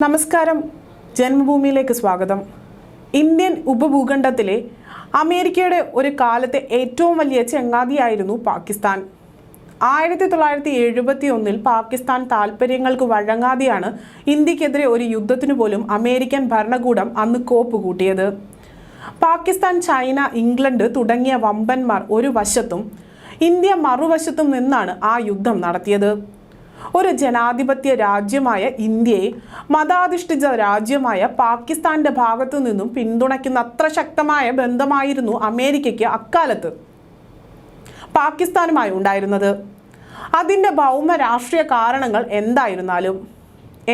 നമസ്കാരം. ജന്മഭൂമിയിലേക്ക് സ്വാഗതം. ഇന്ത്യൻ ഉപഭൂഖണ്ഡത്തിലെ അമേരിക്കയുടെ ഒരു കാലത്തെ ഏറ്റവും വലിയ ചങ്ങാതിയായിരുന്നു പാകിസ്ഥാൻ. ആയിരത്തി തൊള്ളായിരത്തി എഴുപത്തി ഒന്നിൽ പാകിസ്ഥാൻ താൽപ്പര്യങ്ങൾക്ക് വഴങ്ങാതെയാണ് ഇന്ത്യക്കെതിരെ ഒരു യുദ്ധത്തിനു പോലും അമേരിക്കൻ ഭരണകൂടം അന്ന് കോപ്പ് കൂട്ടിയത് പാകിസ്ഥാൻ ചൈന ഇംഗ്ലണ്ട് തുടങ്ങിയ വമ്പന്മാർ ഒരു വശത്തും ഇന്ത്യ മറുവശത്തും നിന്നാണ് ആ യുദ്ധം നടത്തിയത്. ഒരു ജനാധിപത്യ രാജ്യമായ ഇന്ത്യയെ മതാധിഷ്ഠിത രാജ്യമായ പാകിസ്ഥാന്റെ ഭാഗത്തു നിന്നും പിന്തുണയ്ക്കുന്ന അത്ര ശക്തമായ ബന്ധമായിരുന്നു അമേരിക്കയ്ക്ക് അക്കാലത്ത് പാകിസ്ഥാനുമായി ഉണ്ടായിരുന്നത്. അതിന്റെ ഭൗമ രാഷ്ട്രീയ കാരണങ്ങൾ എന്തായിരുന്നാലും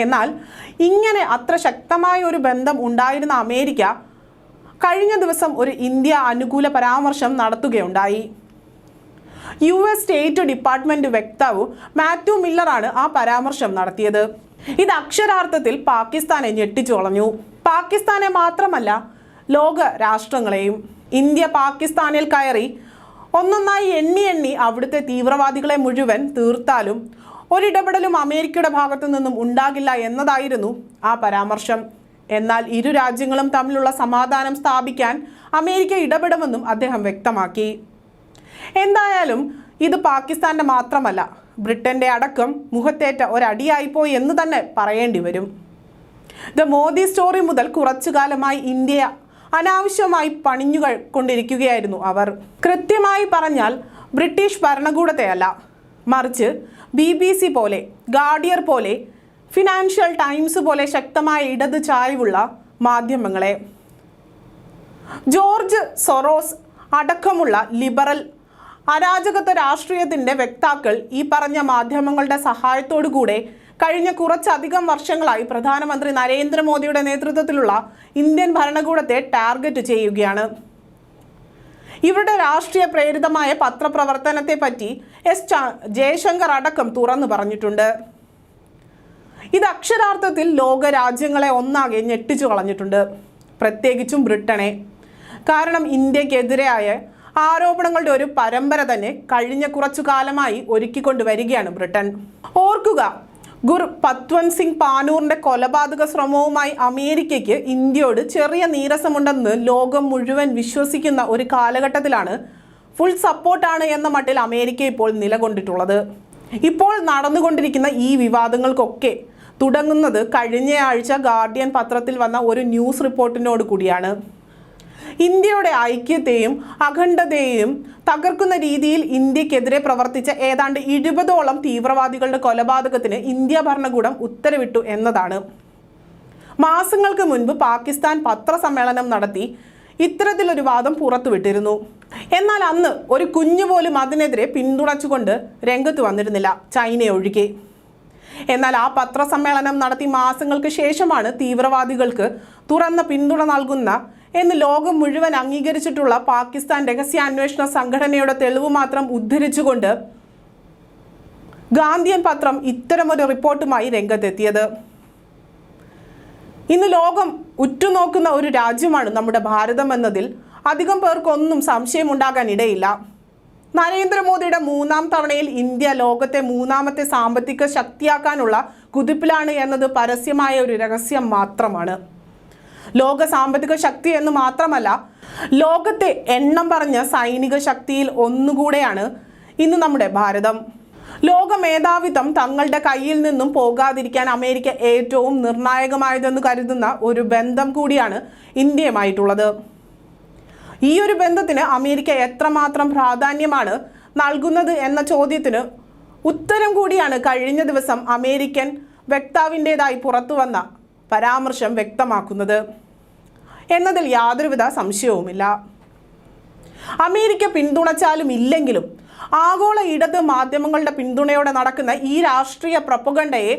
എന്നാൽ ഇങ്ങനെ അത്ര ശക്തമായ ഒരു ബന്ധം ഉണ്ടായിരുന്ന അമേരിക്ക കഴിഞ്ഞ ദിവസം ഒരു ഇന്ത്യ അനുകൂല പരാമർശം നടത്തുകയുണ്ടായി. യു എസ് സ്റ്റേറ്റ് ഡിപ്പാർട്ട്മെന്റ് വക്താവ് മാത്യു മില്ലറാണ് ആ പരാമർശം നടത്തിയത്. ഇത് അക്ഷരാർത്ഥത്തിൽ പാകിസ്ഥാനെ ഞെട്ടിച്ചു കളഞ്ഞു. പാകിസ്ഥാനെ മാത്രമല്ല ലോക രാഷ്ട്രങ്ങളെയും. ഇന്ത്യ പാകിസ്ഥാനിൽ കയറി ഒന്നൊന്നായി എണ്ണി എണ്ണി അവിടുത്തെ തീവ്രവാദികളെ മുഴുവൻ തീർത്താലും ഒരിടപെടലും അമേരിക്കയുടെ ഭാഗത്തു നിന്നും ഉണ്ടാകില്ല എന്നതായിരുന്നു ആ പരാമർശം. എന്നാൽ ഇരു രാജ്യങ്ങളും തമ്മിലുള്ള സമാധാനം സ്ഥാപിക്കാൻ അമേരിക്ക ഇടപെടുമെന്നും അദ്ദേഹം വ്യക്തമാക്കി. എന്തായാലും ഇത് പാകിസ്ഥാന്റെ മാത്രമല്ല. ബ്രിട്ടന്റെ അടക്കം മുഖത്തേറ്റ ഒരടിയായിപ്പോയി എന്ന് തന്നെ പറയേണ്ടി വരും. ദ മോദി സ്റ്റോറി മുതൽ കുറച്ചു കാലമായി ഇന്ത്യ അനാവശ്യമായി പണിഞ്ഞു കൊണ്ടിരിക്കുകയായിരുന്നു അവർ. കൃത്യമായി പറഞ്ഞാൽ ബ്രിട്ടീഷ് ഭരണകൂടത്തെയല്ല മറിച്ച് ബി ബി സി പോലെ ഗാർഡിയർ പോലെ ഫിനാൻഷ്യൽ ടൈംസ് പോലെ ശക്തമായ ഇടത് ചായ്വുള്ള മാധ്യമങ്ങളെ. ജോർജ് സൊറോസ് അടക്കമുള്ള ലിബറൽ അരാജകത്വ രാഷ്ട്രീയത്തിന്റെ വക്താക്കൾ ഈ പറഞ്ഞ മാധ്യമങ്ങളുടെ സഹായത്തോടു കൂടെ കഴിഞ്ഞ കുറച്ചധികം വർഷങ്ങളായി പ്രധാനമന്ത്രി നരേന്ദ്രമോദിയുടെ നേതൃത്വത്തിലുള്ള ഇന്ത്യൻ ഭരണകൂടത്തെ ടാർഗറ്റ് ചെയ്യുകയാണ്. ഇവരുടെ രാഷ്ട്രീയ പ്രേരിതമായ പത്രപ്രവർത്തനത്തെ പറ്റി എസ് ജയശങ്കർ അടക്കം തുറന്നു പറഞ്ഞിട്ടുണ്ട്. ഇത് അക്ഷരാർത്ഥത്തിൽ ലോക രാജ്യങ്ങളെ ഒന്നാകെ ഞെട്ടിച്ചു കളഞ്ഞിട്ടുണ്ട്. പ്രത്യേകിച്ചും ബ്രിട്ടനെ. കാരണം ഇന്ത്യക്കെതിരായ ആരോപണങ്ങളുടെ ഒരു പരമ്പര തന്നെ കഴിഞ്ഞ കുറച്ചു കാലമായി ഒരുക്കിക്കൊണ്ടുവരികയാണ് ബ്രിട്ടൻ. ഓർക്കുക ഗുർ പത്വന്ത് സിംഗ് പാനൂറിന്റെ കൊലപാതക ശ്രമവുമായി അമേരിക്കയ്ക്ക് ഇന്ത്യയോട് ചെറിയ നീരസമുണ്ടെന്ന് ലോകം മുഴുവൻ വിശ്വസിക്കുന്ന ഒരു കാലഘട്ടത്തിലാണ് ഫുൾ സപ്പോർട്ടാണ് എന്ന മട്ടിൽ അമേരിക്ക ഇപ്പോൾ നിലകൊണ്ടിട്ടുള്ളത്. ഇപ്പോൾ നടന്നുകൊണ്ടിരിക്കുന്ന ഈ വിവാദങ്ങൾക്കൊക്കെ തുടങ്ങുന്നത് കഴിഞ്ഞയാഴ്ച ഗാർഡിയൻ പത്രത്തിൽ വന്ന ഒരു ന്യൂസ് റിപ്പോർട്ടിനോട് കൂടിയാണ്. ഇന്ത്യയുടെ ഐക്യത്തെയും അഖണ്ഡതയെയും തകർക്കുന്ന രീതിയിൽ ഇന്ത്യക്കെതിരെ പ്രവർത്തിച്ച ഏതാണ്ട് ഇരുപതോളം തീവ്രവാദികളുടെ കൊലപാതകത്തിന് ഇന്ത്യ ഭരണകൂടം ഉത്തരവിട്ടു എന്നതാണ്. മാസങ്ങൾക്ക് മുൻപ് പാകിസ്ഥാൻ പത്രസമ്മേളനം നടത്തി ഇത്തരത്തിലൊരു വാദം പുറത്തുവിട്ടിരുന്നു. എന്നാൽ അന്ന് ഒരു കുഞ്ഞുപോലും അതിനെതിരെ പിന്തുണച്ചുകൊണ്ട് രംഗത്ത് വന്നിരുന്നില്ല ചൈന ഒഴികെ. എന്നാൽ ആ പത്രസമ്മേളനം നടത്തി മാസങ്ങൾക്ക് ശേഷമാണ് തീവ്രവാദികൾക്ക് തുറന്ന പിന്തുണ നൽകുന്ന എന്ന് ലോകം മുഴുവൻ അംഗീകരിച്ചിട്ടുള്ള പാകിസ്ഥാൻ രഹസ്യാന്വേഷണ സംഘടനയുടെ തെളിവ് മാത്രം ഉദ്ധരിച്ചുകൊണ്ട് ഗാന്ധിയൻ പത്രം ഇത്തരമൊരു റിപ്പോർട്ടുമായി രംഗത്തെത്തിയത്. ഇന്ന് ലോകം ഉറ്റുനോക്കുന്ന ഒരു രാജ്യമാണ് നമ്മുടെ ഭാരതം എന്നതിൽ അധികം പേർക്കൊന്നും സംശയമുണ്ടാകാൻ ഇടയില്ല നരേന്ദ്രമോദിയുടെ മൂന്നാം തവണയിൽ ഇന്ത്യ ലോകത്തെ മൂന്നാമത്തെ സാമ്പത്തിക ശക്തിയാക്കാനുള്ള കുതിപ്പിലാണ് എന്നത് പരസ്യമായ ഒരു രഹസ്യം മാത്രമാണ്. ലോക സാമ്പത്തിക ശക്തി എന്ന് മാത്രമല്ല ലോകത്തെ എണ്ണം പറഞ്ഞ സൈനിക ശക്തിയിൽ ഒന്നുകൂടെയാണ് ഇന്ന് നമ്മുടെ ഭാരതം. ലോക മേധാവിത്വം തങ്ങളുടെ കയ്യിൽ നിന്നും പോകാതിരിക്കാൻ അമേരിക്ക ഏറ്റവും നിർണായകമായതെന്ന് കരുതുന്ന ഒരു ബന്ധം കൂടിയാണ് ഇന്ത്യയുമായിട്ടുള്ളത്. ഈ ഒരു ബന്ധത്തിന് അമേരിക്ക എത്രമാത്രം പ്രാധാന്യമാണ് നൽകുന്നത് എന്ന ചോദ്യത്തിന് ഉത്തരം കൂടിയാണ് കഴിഞ്ഞ ദിവസം അമേരിക്കൻ വക്താവിന്റെതായി പുറത്തു വന്ന പരാമർശം വ്യക്തമാക്കുന്നത് എന്നതിൽ യാതൊരുവിധ സംശയവുമില്ല. അമേരിക്ക പിന്തുണച്ചാലും ഇല്ലെങ്കിലും ആഗോള ഇടത് മാധ്യമങ്ങളുടെ പിന്തുണയോടെ നടക്കുന്ന ഈ രാഷ്ട്രീയ പ്രപ്പുകണ്ടയെ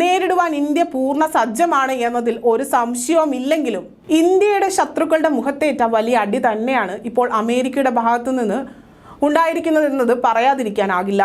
നേരിടുവാൻ ഇന്ത്യ പൂർണ സജ്ജമാണ് എന്നതിൽ ഒരു സംശയവും ഇല്ലെങ്കിലും ഇന്ത്യയുടെ ശത്രുക്കളുടെ മുഖത്തേറ്റ വലിയ അടി തന്നെയാണ് ഇപ്പോൾ അമേരിക്കയുടെ ഭാഗത്തു നിന്ന് ഉണ്ടായിരിക്കുന്നതെന്നത് പറയാതിരിക്കാനാകില്ല.